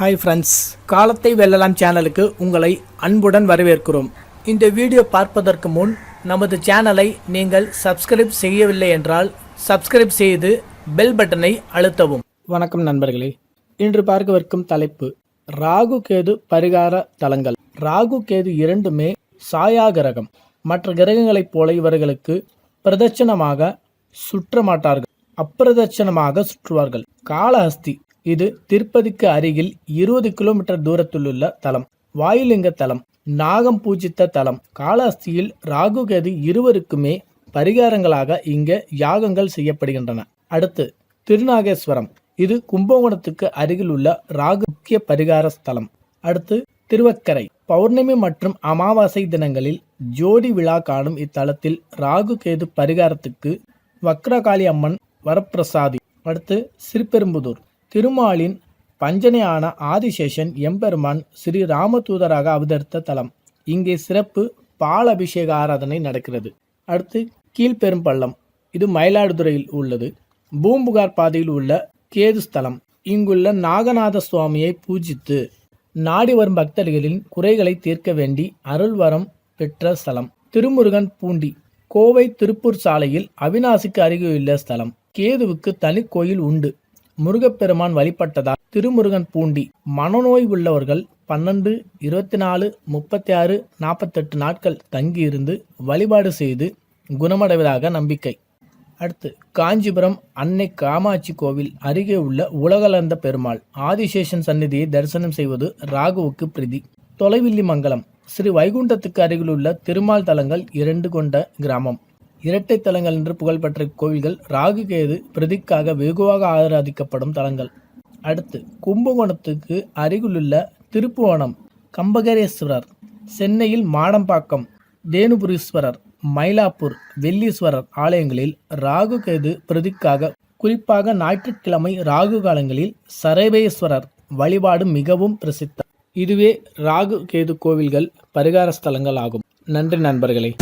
Hi friends காலத்தை வெல்லலாம் சேனலுக்கு உங்களை அன்புடன் வரவேற்கிறோம். இந்த வீடியோ பார்ப்பதற்கு முன் நமது சேனலை நீங்கள் சப்ஸ்கிரைப் செய்யவில்லை என்றால் சப்ஸ்கிரைப் செய்து பெல் பட்டனை அழுத்தவும். வணக்கம் நண்பர்களே. இன்று பார்க்கவிருக்கும் தலைப்பு ராகு கேது பரிகார தலங்கள். ராகு கேது இரண்டுமே சாயா கிரகம். மற்ற கிரகங்களைப் போல இவர்களுக்கு பிரதட்சணமாக சுற்ற மாட்டார்கள் அப்பிரதட்சணமாக சுற்றுவார்கள். காளஹஸ்தி இது திருப்பதிக்கு அருகில் இருபது கிலோமீட்டர் தூரத்திலுள்ள தலம். வாயுலிங்க தலம் நாகம் பூஜித்த தலம். காலாஸ்தியில் ராகுகேது இருவருக்குமே பரிகாரங்களாக இங்க யாகங்கள் செய்யப்படுகின்றன. அடுத்து திருநாகேஸ்வரம். இது கும்பகோணத்துக்கு அருகில் உள்ள ராகு முக்கிய பரிகார ஸ்தலம். அடுத்து திருவக்கரை. பௌர்ணமி மற்றும் அமாவாசை தினங்களில் ஜோடி விழா காணும் இத்தலத்தில் ராகு கேது பரிகாரத்துக்கு வக்ரகாளி அம்மன் வரப்பிரசாதி. அடுத்து சிறுபெரும்புதூர். திருமாலின் பஞ்சனையான ஆதிசேஷன் எம்பெருமான் ஸ்ரீ ராமதூதராக அவதரித்த தலம். இங்கே சிறப்பு பால் அபிஷேக ஆராதனை நடக்கிறது. அடுத்து கீழ்பெரும்பள்ளம். இது மயிலாடுதுறையில் உள்ளது. பூம்புகார் பாதையில் உள்ள கேது ஸ்தலம். இங்குள்ள நாகநாத சுவாமியை பூஜித்து நாடி வரும் பக்தர்களின் குறைகளை தீர்க்க வேண்டி அருள்வரம் பெற்ற ஸ்தலம். திருமுருகன் பூண்டி. கோவை திருப்பூர் சாலையில் அவினாசிக்கு அருகேயுள்ள ஸ்தலம். கேதுவுக்கு தனி கோயில் உண்டு. முருகப்பெருமான் வழிபட்டதால் திருமுருகன் பூண்டி. மனநோய் உள்ளவர்கள் பன்னெண்டு இருபத்தி நாலு முப்பத்தி ஆறு நாற்பத்தெட்டு நாட்கள் தங்கியிருந்து வழிபாடு செய்து குணமடைவதாக நம்பிக்கை. அடுத்து காஞ்சிபுரம் அன்னை காமாட்சி கோவில் அருகே உள்ள உலகளந்த பெருமாள் ஆதிசேஷன் சந்நிதியை தரிசனம் செய்வது ராகுவுக்கு பிரீதி. தொலைவில்லி மங்கலம் ஸ்ரீ வைகுண்டத்துக்கு அருகிலுள்ள திருமால் தலங்கள் இரண்டு கொண்ட கிராமம். இரட்டை தலங்கள் என்று புகழ்பெற்ற கோவில்கள் ராகு கேது பிரதிக்காக வெகுவாக ஆராதிக்கப்படும் தலங்கள். அடுத்து கும்பகோணத்துக்கு அருகிலுள்ள திருப்புவனம் கம்பகரேஸ்வரர். சென்னையில் மாடம்பாக்கம் தேனுபுரீஸ்வரர் மயிலாப்பூர் வெள்ளீஸ்வரர் ஆலயங்களில் ராகு கேது பிரதிக்காக குறிப்பாக ஞாயிற்றுக்கிழமை ராகு காலங்களில் சரபேஸ்வரர் வழிபாடு மிகவும் பிரசித்தம் இதுவே ராகு கேது கோவில்கள் பரிகார ஸ்தலங்கள் ஆகும். நன்றி நண்பர்களே.